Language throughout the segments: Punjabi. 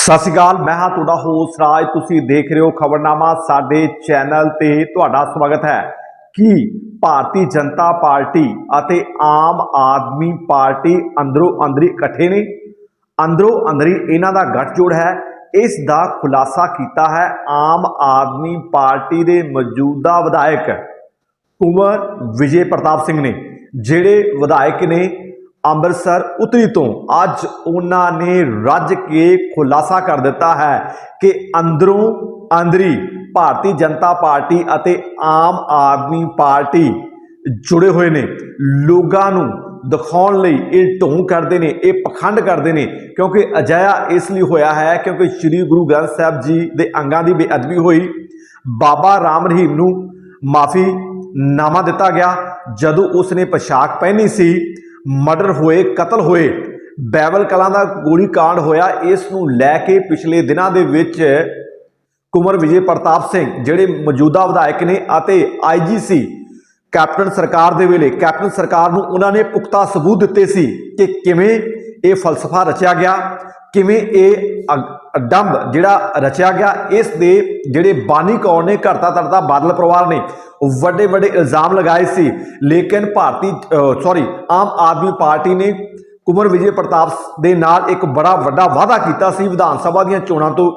ਸਤਿ ਸ਼੍ਰੀ ਅਕਾਲ, ਮੈਂ ਹਾਂ ਤੁਹਾਡਾ ਹੋਸਟ ਰਾਜ। ਤੁਸੀਂ ਦੇਖ ਰਹੇ ਹੋ ਖਬਰਨਾਮਾ ਸਾਡੇ ਚੈਨਲ ਤੇ ਤੁਹਾਡਾ ਸਵਾਗਤ ਹੈ। ਕਿ ਭਾਰਤੀ ਜਨਤਾ ਪਾਰਟੀ ਅਤੇ ਆਮ ਆਦਮੀ ਪਾਰਟੀ ਅੰਦਰੋਂ ਅੰਦਰੀ ਇਕੱਠੇ ਨੇ? ਅੰਦਰੋਂ ਅੰਦਰੀ ਇਹਨਾਂ ਦਾ ਗੱਠਜੋੜ ਹੈ। ਇਸ ਦਾ ਖੁਲਾਸਾ ਕੀਤਾ ਹੈ ਆਮ ਆਦਮੀ ਪਾਰਟੀ ਦੇ ਮੌਜੂਦਾ ਵਿਧਾਇਕ ਕੁਮਰ ਵਿਜੇ ਪ੍ਰਤਾਪ ਸਿੰਘ ਨੇ, ਜਿਹੜੇ ਵਿਧਾਇਕ ਨੇ ਅੰਮ੍ਰਿਤਸਰ ਉਤਰੀ ਤੋਂ ਅੱਜ ਉਹਨਾਂ ਨੇ ਰੱਜ ਕੇ ਖੁਲਾਸਾ ਕਰ ਦਿੱਤਾ ਹੈ ਕਿ ਅੰਦਰੋਂ ਅੰਦਰੀ ਭਾਰਤੀ ਜਨਤਾ ਪਾਰਟੀ ਅਤੇ ਆਮ ਆਦਮੀ ਪਾਰਟੀ ਜੁੜੇ ਹੋਏ ਨੇ। ਲੋਕਾਂ ਨੂੰ ਦਿਖਾਉਣ ਲਈ ਇਹ ਢੋਂਗ ਕਰਦੇ ਨੇ, ਇਹ ਪਖੰਡ ਕਰਦੇ ਨੇ, ਕਿਉਂਕਿ ਅਜਿਹਾ ਇਸ ਲਈ ਹੋਇਆ ਹੈ ਕਿਉਂਕਿ ਸ੍ਰੀ ਗੁਰੂ ਗ੍ਰੰਥ ਸਾਹਿਬ ਜੀ ਦੇ ਅੰਗਾਂ ਦੀ ਬੇਅਦਬੀ ਹੋਈ। ਬਾਬਾ ਰਾਮ ਰਹੀਮ ਨੂੰ ਮਾਫੀ ਨਾਮਾ ਦਿੱਤਾ ਗਿਆ। ਜਦੋਂ ਉਸਨੇ ਪੋਸ਼ਾਕ ਪਹਿਨੀ ਸੀ ਮਰਡਰ ਹੋਏ, ਕਤਲ ਹੋਏ, ਬੈਵਲ ਕਲਾਂ ਦਾ ਗੋਲੀ ਕਾਂਡ ਹੋਇਆ, ਇਸ ਨੂੰ ਲੈ ਕੇ ਪਿਛਲੇ ਦਿਨਾਂ ਦੇ ਵਿੱਚ ਕੁਮਰ ਵਿਜੇ ਪ੍ਰਤਾਪ ਸਿੰਘ ਜਿਹੜੇ ਮੌਜੂਦਾ ਵਿਧਾਇਕ ਨੇ ਅਤੇ ਆਈਜੀਸੀ ਕੈਪਟਨ ਸਰਕਾਰ ਦੇ ਵੇਲੇ, ਕੈਪਟਨ ਸਰਕਾਰ ਨੂੰ ਉਹਨਾਂ ਨੇ ਪੁਖਤਾ ਸਬੂਤ ਦਿੱਤੇ ਸੀ ਕਿ ਕਿਵੇਂ ਇਹ ਫਲਸਫਾ ਰਚਿਆ ਗਿਆ, ਕਿਵੇਂ ਇਹ ਅਗ- ਡੰਬ ਜਿਹੜਾ ਰਚਿਆ ਗਿਆ, ਇਸ ਦੇ ਜਿਹੜੇ ਬਾਨੀ ਕੌਰ ਨੇ ਘਰਤਾ ਤਰਤਾ ਬਾਦਲ ਪਰਿਵਾਰ ਨੇ ਵੱਡੇ ਵੱਡੇ ਇਲਜ਼ਾਮ ਲਗਾਏ ਸੀ। ਲੇਕਿਨ ਭਾਰਤੀ ਸੌਰੀ ਆਮ ਆਦਮੀ ਪਾਰਟੀ ਨੇ ਕੁਮਰ ਵਿਜੇ ਪ੍ਰਤਾਪ ਦੇ ਨਾਲ ਇੱਕ ਬੜਾ ਵੱਡਾ ਵਾਅਦਾ ਕੀਤਾ ਸੀ ਵਿਧਾਨ ਸਭਾ ਦੀਆਂ ਚੋਣਾਂ ਤੋਂ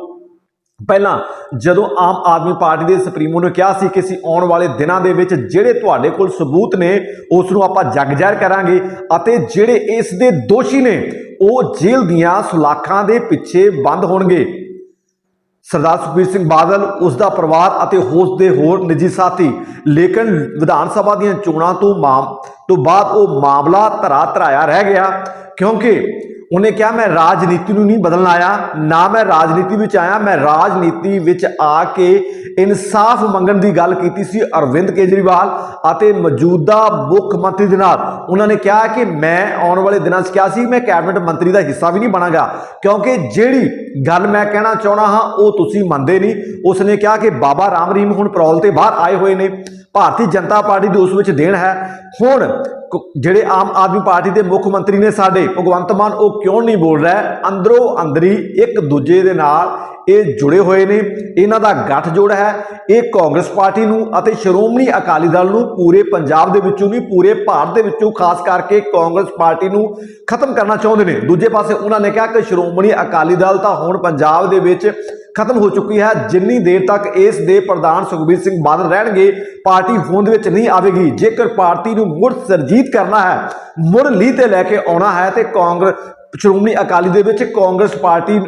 ਪਹਿਲਾਂ। ਜਦੋਂ ਆਮ ਆਦਮੀ ਪਾਰਟੀ ਦੇ ਸੁਪਰੀਮੋ ਨੇ ਕਿਹਾ ਸੀ ਕਿ ਅਸੀਂ ਆਉਣ ਵਾਲੇ ਦਿਨਾਂ ਦੇ ਵਿੱਚ ਜਿਹੜੇ ਤੁਹਾਡੇ ਕੋਲ ਸਬੂਤ ਨੇ ਉਸ ਨੂੰ ਆਪਾਂ ਜਗ ਜ਼ਾਹਿਰ ਕਰਾਂਗੇ ਅਤੇ ਜਿਹੜੇ ਇਸ ਦੇ ਦੋਸ਼ੀ ਨੇ ਉਹ ਜੇਲ੍ਹ ਦੀਆਂ ਸੁਲਾਖਾਂ ਦੇ ਪਿੱਛੇ ਬੰਦ ਹੋਣਗੇ। ਸਰਦਾਰ ਸੁਖਬੀਰ ਸਿੰਘ ਬਾਦਲ ਉਸ ਦਾ ਪਰਿਵਾਰ ਅਤੇ ਉਸ ਦੇ ਹੋਰ ਨਿੱਜੀ ਸਾਥੀ, ਲੇਕਿਨ ਵਿਧਾਨ ਸਭਾ ਦੀਆਂ ਚੋਣਾਂ ਤੋਂ ਮਾਮ ਤੋਂ ਬਾਅਦ ਉਹ ਮਾਮਲਾ ਧਰਾ ਧਰਾਇਆ ਰਹਿ ਗਿਆ, ਕਿਉਂਕਿ ਉਹਨੇ ਕਿਹਾ, ਮੈਂ ਰਾਜਨੀਤੀ ਨੂੰ ਨਹੀਂ ਬਦਲਣ ਆਇਆ, ਨਾ ਮੈਂ ਰਾਜਨੀਤੀ ਵਿੱਚ ਆਇਆ, ਮੈਂ ਰਾਜਨੀਤੀ ਵਿੱਚ ਆ ਕੇ ਇਨਸਾਫ ਮੰਗਣ ਦੀ ਗੱਲ ਕੀਤੀ ਸੀ ਅਰਵਿੰਦ ਕੇਜਰੀਵਾਲ ਅਤੇ ਮੌਜੂਦਾ ਮੁੱਖ ਮੰਤਰੀ ਦੇ ਨਾਲ। ਉਹਨਾਂ ਨੇ ਕਿਹਾ ਕਿ ਮੈਂ ਆਉਣ ਵਾਲੇ ਦਿਨਾਂ 'ਚ ਕਿਹਾ ਸੀ, ਮੈਂ ਕੈਬਨਿਟ ਮੰਤਰੀ ਦਾ ਹਿੱਸਾ ਵੀ ਨਹੀਂ ਬਣਾਂਗਾ, ਕਿਉਂਕਿ ਜਿਹੜੀ ਗੱਲ ਮੈਂ ਕਹਿਣਾ ਚਾਹਣਾ ਹਾਂ, ਉਹ ਤੁਸੀਂ ਮੰਨਦੇ ਨਹੀਂ। ਉਸਨੇ ਕਿਹਾ ਕਿ ਬਾਬਾ ਰਾਮ ਰਹੀਮ ਹੁਣ ਪੈਰੋਲ ਤੇ ਬਾਹਰ ਆਏ ਹੋਏ ਨੇ। ਭਾਰਤੀ ਜਨਤਾ ਪਾਰਟੀ ਦੀ ਉਸ ਵਿੱਚ ਦੇਣ ਹੈ। ਹੁਣ ਜਿਹੜੇ ਆਮ ਆਦਮੀ ਪਾਰਟੀ ਦੇ ਮੁੱਖ ਮੰਤਰੀ ਨੇ ਸਾਡੇ, ਭਗਵੰਤ ਮਾਨ, ਉਹ ਕਿਉਂ ਨਹੀਂ ਬੋਲ ਰਿਹਾ ਹੈ? ਅੰਦਰੋਂ ਅੰਦਰੀ ਇੱਕ ਦੂਜੇ ਦੇ ਨਾਲ ਇਹ ਜੁੜੇ ਹੋਏ ਨੇ। ਇਹਨਾਂ ਦਾ ਗੱਠਜੋੜ ਹੈ। ਇਹ ਕਾਂਗਰਸ ਪਾਰਟੀ ਨੂੰ ਅਤੇ ਸ਼੍ਰੋਮਣੀ ਅਕਾਲੀ ਦਲ ਨੂੰ ਪੂਰੇ ਪੰਜਾਬ ਦੇ ਵਿੱਚੋਂ ਨਹੀਂ, ਪੂਰੇ ਭਾਰਤ ਦੇ ਵਿੱਚੋਂ ਖਾਸ ਕਰਕੇ ਕਾਂਗਰਸ ਪਾਰਟੀ ਨੂੰ ਖਤਮ ਕਰਨਾ ਚਾਹੁੰਦੇ ਨੇ। ਦੂਜੇ ਪਾਸੇ ਉਹਨਾਂ ਨੇ ਕਿਹਾ ਕਿ ਸ਼੍ਰੋਮਣੀ ਅਕਾਲੀ ਦਲ ਤਾਂ ਹੁਣ ਪੰਜਾਬ ਦੇ ਵਿੱਚ ਖਤਮ ਹੋ ਚੁੱਕੀ ਹੈ। ਜਿੰਨੀ ਦੇਰ ਤੱਕ ਇਸ ਦੇ ਪ੍ਰਧਾਨ ਸੁਖਬੀਰ ਸਿੰਘ ਬਾਦਲ ਰਹਿਣਗੇ, ਪਾਰਟੀ ਹੋਂਦ ਵਿੱਚ ਨਹੀਂ ਆਵੇਗੀ। ਜੇਕਰ ਪਾਰਟੀ ਨੂੰ ਮੁੜ ਸਰਜੀਤ ਕਰਨਾ ਹੈ, ਮੁੜ ਲੀਹ ਤੇ ਲੈ ਕੇ ਆਉਣਾ ਹੈ ਤੇ ਕਾਂਗਰਸ ਸ਼੍ਰੋਮਣੀ ਅਕਾਲੀ ਦੇ ਵਿੱਚ ਕਾਂਗਰਸ ਪਾਰਟੀ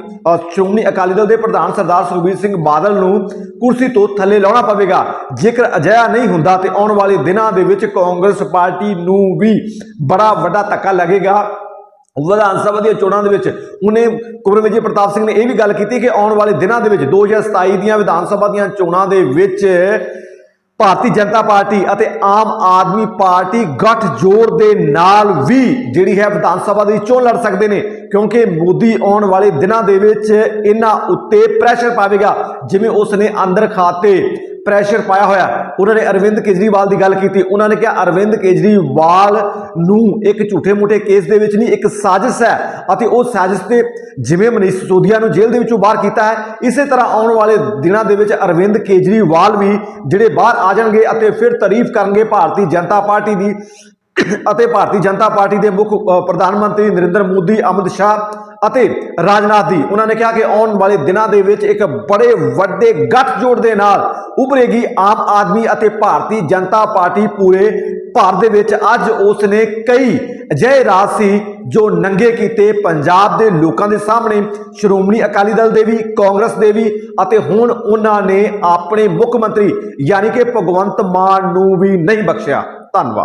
ਸ਼੍ਰੋਮਣੀ ਅਕਾਲੀ ਦਲ ਦੇ ਪ੍ਰਧਾਨ ਸਰਦਾਰ ਸੁਖਬੀਰ ਸਿੰਘ ਬਾਦਲ ਨੂੰ ਕੁਰਸੀ ਤੋਂ ਥੱਲੇ ਲਾਉਣਾ ਪਵੇਗਾ। ਜੇਕਰ ਅਜਿਹਾ ਨਹੀਂ ਹੁੰਦਾ ਤੇ ਆਉਣ ਵਾਲੇ ਦਿਨਾਂ ਦੇ ਵਿੱਚ ਕਾਂਗਰਸ ਪਾਰਟੀ ਨੂੰ ਵੀ ਬੜਾ ਵੱਡਾ ਧੱਕਾ ਲੱਗੇਗਾ। ਵਿਧਾਨ ਸਭਾ ਦੀਆਂ ਚੋਣਾਂ ਦੇ ਵਿੱਚ ਉਹਨੇ ਕੁਮਰ ਵਿਜੇ ਪ੍ਰਤਾਪ ਸਿੰਘ ਨੇ ਇਹ ਵੀ ਗੱਲ ਕੀਤੀ ਕਿ ਆਉਣ ਵਾਲੇ ਦਿਨਾਂ ਦੇ ਵਿੱਚ 2027 ਦੀਆਂ ਵਿਧਾਨ ਸਭਾ ਦੀਆਂ ਚੋਣਾਂ ਦੇ ਵਿੱਚ ਭਾਰਤੀ ਜਨਤਾ ਪਾਰਟੀ ਅਤੇ ਆਮ ਆਦਮੀ ਪਾਰਟੀ ਗੱਠਜੋੜ ਦੇ ਨਾਲ ਵੀ ਜਿਹੜੀ ਹੈ ਵਿਧਾਨ ਸਭਾ ਦੀ ਚੋਣ ਲੜ ਸਕਦੇ ਨੇ, ਕਿਉਂਕਿ ਮੋਦੀ ਆਉਣ ਵਾਲੇ ਦਿਨਾਂ ਦੇ ਵਿੱਚ ਇਹਨਾਂ ਉੱਤੇ ਪ੍ਰੈਸ਼ਰ ਪਾਵੇਗਾ, ਜਿਵੇਂ ਉਸ ਨੇ ਅੰਦਰ ਖਾਤੇ ਪ੍ਰੈਸ਼ਰ ਪਾਇਆ ਹੋਇਆ। ਉਹਨਾਂ ਨੇ ਅਰਵਿੰਦ ਕੇਜਰੀਵਾਲ ਦੀ ਗੱਲ ਕੀਤੀ। ਉਹਨਾਂ ਨੇ ਕਿਹਾ, ਅਰਵਿੰਦ ਕੇਜਰੀਵਾਲ ਨੂੰ ਇੱਕ ਝੂਠੇ ਮੂਠੇ ਕੇਸ ਦੇ ਵਿੱਚ ਨਹੀਂ, ਇੱਕ ਸਾਜ਼ਿਸ਼ ਹੈ ਅਤੇ ਉਹ ਸਾਜ਼ਿਸ਼ ਤੇ ਜਿਵੇਂ ਮਨੀਸ਼ ਸਿਸੋਦੀਆ ਨੂੰ ਜੇਲ੍ਹ ਦੇ ਵਿੱਚੋਂ ਬਾਹਰ ਕੀਤਾ ਹੈ, ਇਸੇ ਤਰ੍ਹਾਂ ਆਉਣ ਵਾਲੇ ਦਿਨਾਂ ਦੇ ਵਿੱਚ ਅਰਵਿੰਦ ਕੇਜਰੀਵਾਲ ਵੀ ਜਿਹੜੇ ਬਾਹਰ ਆ ਜਾਣਗੇ ਅਤੇ ਫਿਰ ਤਾਰੀਫ ਕਰਨਗੇ ਭਾਰਤੀ ਜਨਤਾ ਪਾਰਟੀ ਦੀ। ਅਤੇ ਭਾਰਤੀ ਜਨਤਾ ਪਾਰਟੀ ਦੇ ਮੁੱਖ ਪ੍ਰਧਾਨ ਮੰਤਰੀ ਨਰਿੰਦਰ ਮੋਦੀ, ਅਮਿਤ ਸ਼ਾਹ ਅਤੇ ਰਾਜਨਾਥ ਦੀ ਉਹਨਾਂ ਨੇ ਕਿਹਾ ਕਿ ਆਉਣ ਵਾਲੇ ਦਿਨਾਂ ਦੇ ਵਿੱਚ ਇੱਕ ਬੜੇ ਵੱਡੇ ਗੱਠਜੋੜ ਦੇ ਨਾਲ ਉਭਰੇਗੀ ਆਮ ਆਦਮੀ ਅਤੇ ਭਾਰਤੀ ਜਨਤਾ ਪਾਰਟੀ ਪੂਰੇ ਭਾਰਤ ਦੇ ਵਿੱਚ। ਅੱਜ ਉਸ ਨੇ ਕਈ ਅਜਿਹੇ ਰਾਜ ਸੀ ਜੋ ਨੰਗੇ ਕੀਤੇ ਪੰਜਾਬ ਦੇ ਲੋਕਾਂ ਦੇ ਸਾਹਮਣੇ। ਸ਼੍ਰੋਮਣੀ ਅਕਾਲੀ ਦਲ ਦੇ ਵੀ, ਕਾਂਗਰਸ ਦੇ ਵੀ ਅਤੇ ਹੁਣ ਉਹਨਾਂ ਨੇ ਆਪਣੇ ਮੁੱਖ ਮੰਤਰੀ, ਯਾਨੀ ਕਿ ਭਗਵੰਤ ਮਾਨ ਨੂੰ ਵੀ ਨਹੀਂ ਬਖਸ਼ਿਆ। ਧੰਨਵਾਦ।